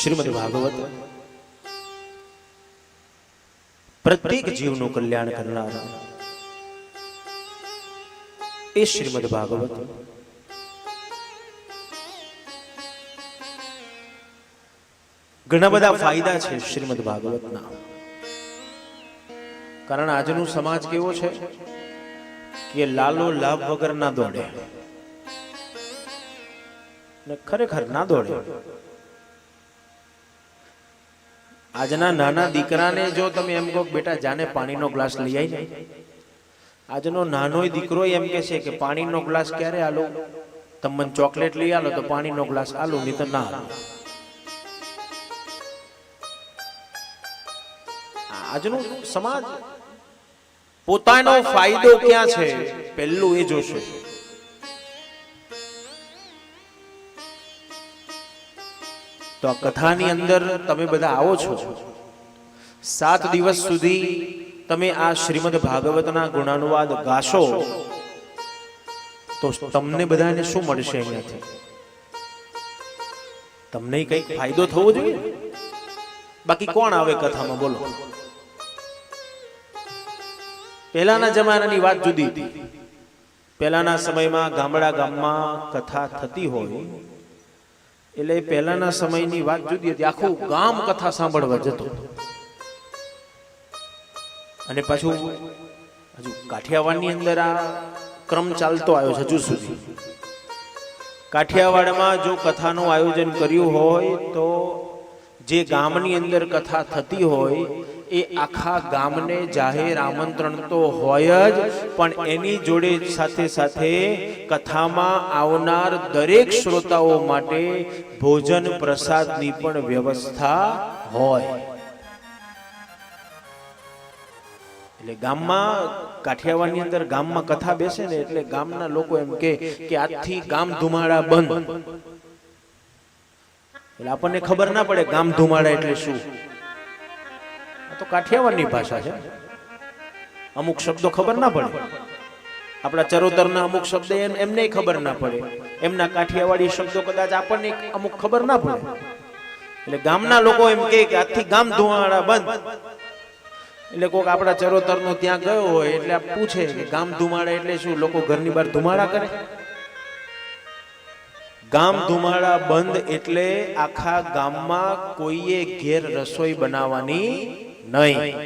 શ્રીમદ ભાગવત. પ્રત્યેક જીવનું કલ્યાણ કરનાર એ શ્રીમદ ભાગવત. ઘણા બધા ફાયદા છે શ્રીમદ ભાગવતના. કારણ આજનો સમાજ કેવો છે કે લાલો લાભ વગર ના દોડે. ખરેખર ના દોડે. આજના નાના દીકરાને જો તમે એમ કહો બેટા, જાને પાણીનો ગ્લાસ લઈ આવી આજનો નાનોય દીકરો એમ કે છે કે પાણીનો ગ્લાસ ક્યારે આલો? તમને ચોકલેટ લઈ આલો તો પાણીનો ગ્લાસ આલો, નહીં તો ના આજનો સમાજ પોતાનો ફાયદો ક્યાં છે? પહેલું એ જોશે. તો આ કથાની અંદર તમે બધા આવો છો. સાત દિવસ સુધી તમે આ શ્રીમદ ભાગવતના ગુણાનુવાદ ગાશો, તો તમને બધાને શું મળશે અહીંયાથી? તમને કંઈક ફાયદો થવો જોઈએ? બાકી કોણ આવે કથામાં? બોલો. પહેલાના જમાનાની વાત જુદી. હતી પહેલાના સમયમાં ગામડા ગામમાં કથા થતી હોય એટલે પહેલાના સમયની વાત જુદી હતી. આખું ગામ કથા સાંભળવા જતો. અને પાછું હજુ કાઠિયાવાડની અંદર આ ક્રમ ચાલતો આવ્યો છે હજુ સુધી. કાઠિયાવાડમાં જો કથાનું આયોજન કર્યું હોય તો જે ગામની અંદર કથા થતી હોય એ આખા ગામને જાહેર આમંત્રણ તો હોય જ, પણ એની જોડે સાથે સાથે કથામાં આવનાર દરેક શ્રોતાઓ માટે ભોજન પ્રસાદની પણ વ્યવસ્થા હોય. એટલે ગામમાં, કાઠિયાવાડની અંદર ગામમાં કથા બેસે ને એટલે ગામના લોકો એમ કે કે આજથી ગામ ધુમાડા બંધ. એટલે આપણને ખબર ના પડે ગામ ધુમાડા એટલે શું. તો કાઠિયાવાડની ભાષા છે. અમુક શબ્દો ખબર ના પડે. આપણા ચરોતરના અમુક શબ્દ એમને ખબર ના પડે. એમના કાઠિયાવાડી શબ્દો કદાચ આપણને અમુક ખબર ના પડે. એટલે ગામના લોકો એમ કે આજથી ગામ ધુમાડા બંધ. એટલે કોઈક આપણા ચરોતરનો ત્યાં ગયો હોય એટલે પૂછે કે ગામ ધુમાડા એટલે શું? લોકો ઘરની બહાર ધુમાડા કરે? ગામ ધુમાડા બંધ એટલે આખા ગામમાં કોઈએ ઘેર રસોઈ બનાવવાની નહીં.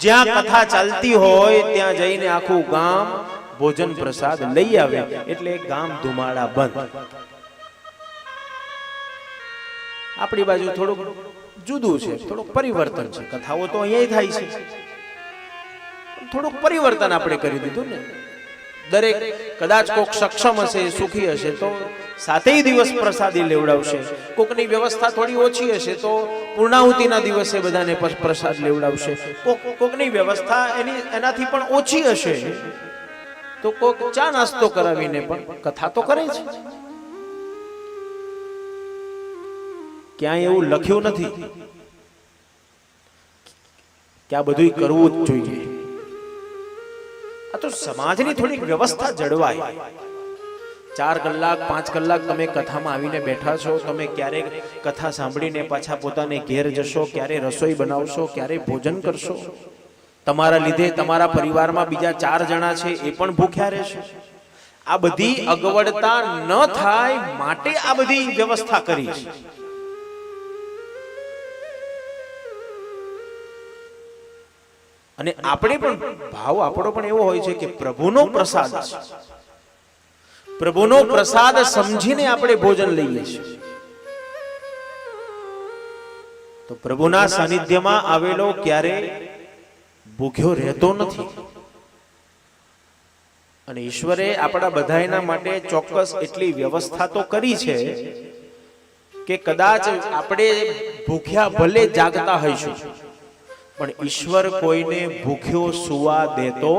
જ્યાં કથા ચાલતી હોય, ત્યાં જઈને આખું ગામ ભોજન પ્રસાદ લઈ આવે, એટલે ગામ ધુમાડા બંધ. આપણી બાજુ થોડુંક જુદું છે, થોડુંક પરિવર્તન છે. કથાઓ તો અહીંયા થાય છે. થોડુંક પરિવર્તન આપણે કરી દીધું ને. દરેક કદાચ કોક સક્ષમ હશે, સુખી હશે, તો સાતેય દિવસ પ્રસાદી લેવડાવશે. કોકની વ્યવસ્થા થોડી ઓછી હશે તો પૂર્ણાહુતિના દિવસે બધાને પ્રસાદ લેવડાવશે. કોક કોકની વ્યવસ્થા એની એનાથી પણ ઓછી હશે. તો કોક ચા નાસ્તો કરાવીને પણ કથા તો કરે છે. ક્યાંય એવું લખ્યું નથી. કે આ બધું કરવું જ જોઈએ. આ તો સમાજની થોડીક વ્યવસ્થા જળવાય. ચાર કલાક, પાંચ કલાક તમે કથામાં આવીને બેઠા છો, તમે ક્યારેક કથા સાંભળીને પાછા પોતાને ઘેર જશો, ક્યારે રસોઈ બનાવશો, ક્યારે ભોજન કરશો? તમારા લીધે તમારા પરિવારમાં બીજા ચાર જણા છે, એ પણ ભૂખ્યા રહેશે. આ બધી અગવડતા ન થાય માટે આ બધી વ્યવસ્થા કરી છે. અને આપણે પણ, ભાવ આપણો પણ એવો હોય છે કે પ્રભુનો પ્રસાદ છે. પ્રભુનો પ્રસાદ સમજીને આપણે ભોજન લઈએ છીએ. તો પ્રભુના સાનિધ્યમાં આવેલો ક્યારે ભૂખ્યો રહેતો નથી. અને ઈશ્વરે આપણા બધાના માટે ચોક્કસ એટલી વ્યવસ્થા તો કરી છે કે કદાચ આપણે ભૂખ્યા ભલે જાગતા હોઈશું, પણ ઈશ્વર કોઈને ભૂખ્યો સુવા દેતો